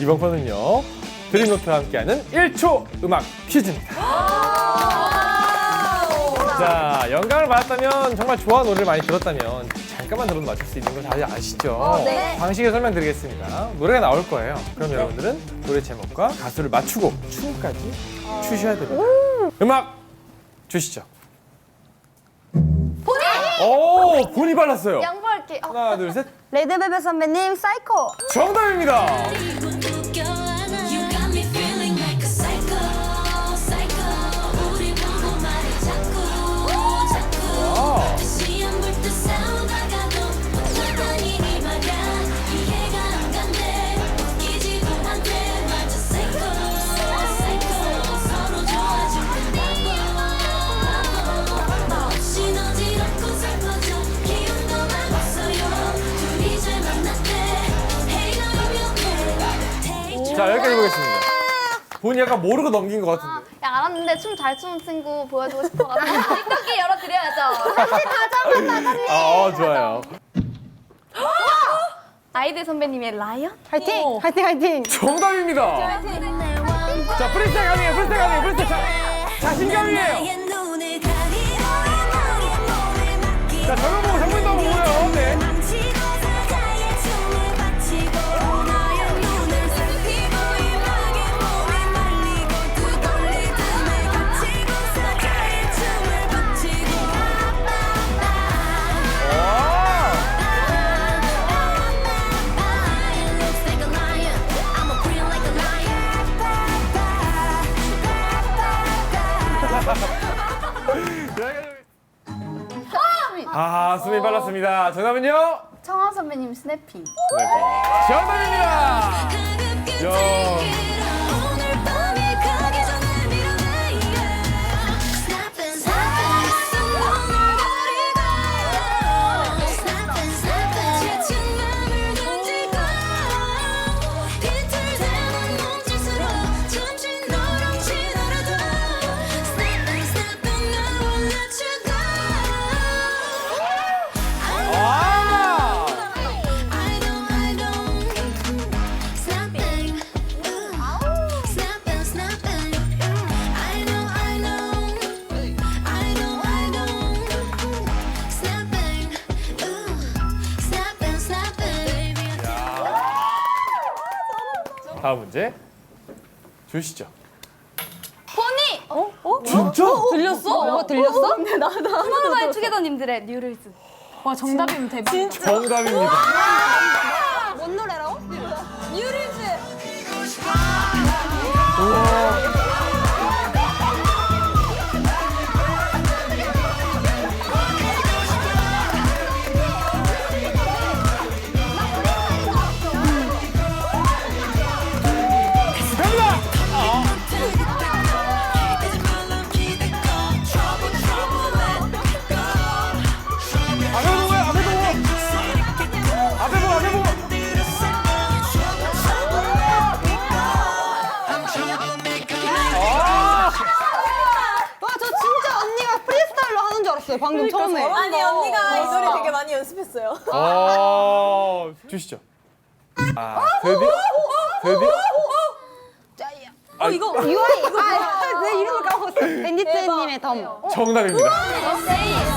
이번 거는요. 드림노트와 함께하는 1초 음악 퀴즈입니다. 자, 영감을 받았다면 정말 좋아하는 노래를 많이 들었다면 잠깐만 들어도 맞출 수 있는 걸 다들 아시죠? 네. 방식을 설명드리겠습니다. 노래가 나올 거예요. 그럼 여러분들은 노래 제목과 가수를 맞추고 춤까지 추셔야 됩니다. 음악 주시죠. 본이! 오, 본이 발랐어요. 양보할게. 어. 하나, 둘, 셋. 레드벨벳 선배님 사이코. 정답입니다. 자, 여기까지 보겠습니다. 본이 약간 모르고 넘긴 것 같은데. 야, 알았는데 춤 잘 추는 친구 보여주고 싶어가지고 틱톡기 열어드려야죠. 다시 가자마자 다시. 아, 어, 좋아요. 아이들 선배님의 라이언? 화이팅! 화이팅 화이팅! 정답입니다. 자, 프리스타일 가능해요, 프리스타일 가능해요, 프리스타일. 자, 자신감이에요. 자, 정민도 아, 수미 발랐습니다. 정답은요? 청아 선배님 스냅핑. 네. 정답입니다. 야. 다음 문제 주시죠. 보니! 어? 어? 진짜? 들렸어? 뭐가 들렸어? 네, 나도. 투모로우바이 투게더님들의 뉴럴스. 와 정답이면 대박. 정답입니다. 알았어요 방금 처음에. 아니 언니가 이 노래 되게 많이 연습했어요. 어, 주시죠. 아, 데뷔? 데뷔? 아, 이거 유아이 이거 아 내 이름을 까먹었어. 밴디트님의 덤. 정답입니다.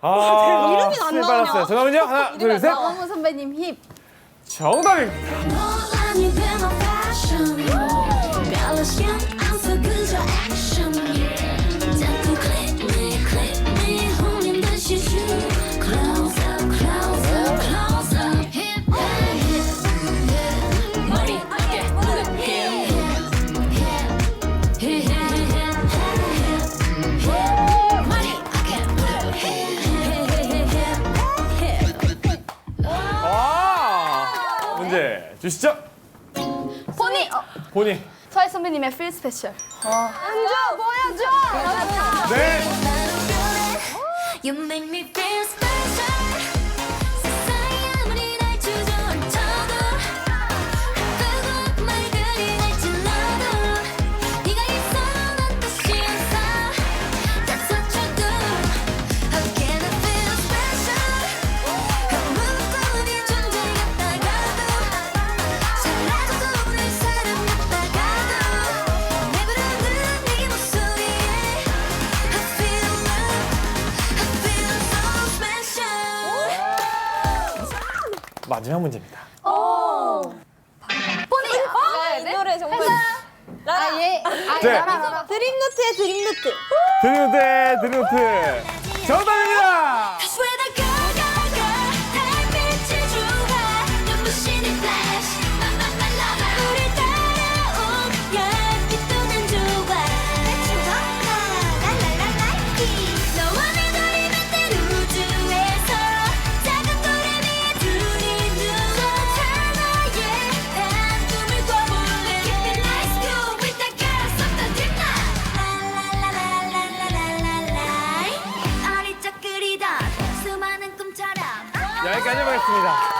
아, 이름이 안실 나오냐? 빨랐어요. 정답은요? 하나, 둘, 셋. 어무 선배님 힙. 정답입니다. I'm 주시죠. 보니 어, 보니. 트와이 선배님의 필 스페셜. 보여줘. 네. You 마지막 문제입니다. 아, 이 노래 정말. 아, 예. 아, 네. 드림노트의 드림노트. 드림노트 드림노트 정답! 여기까지 보겠습니다.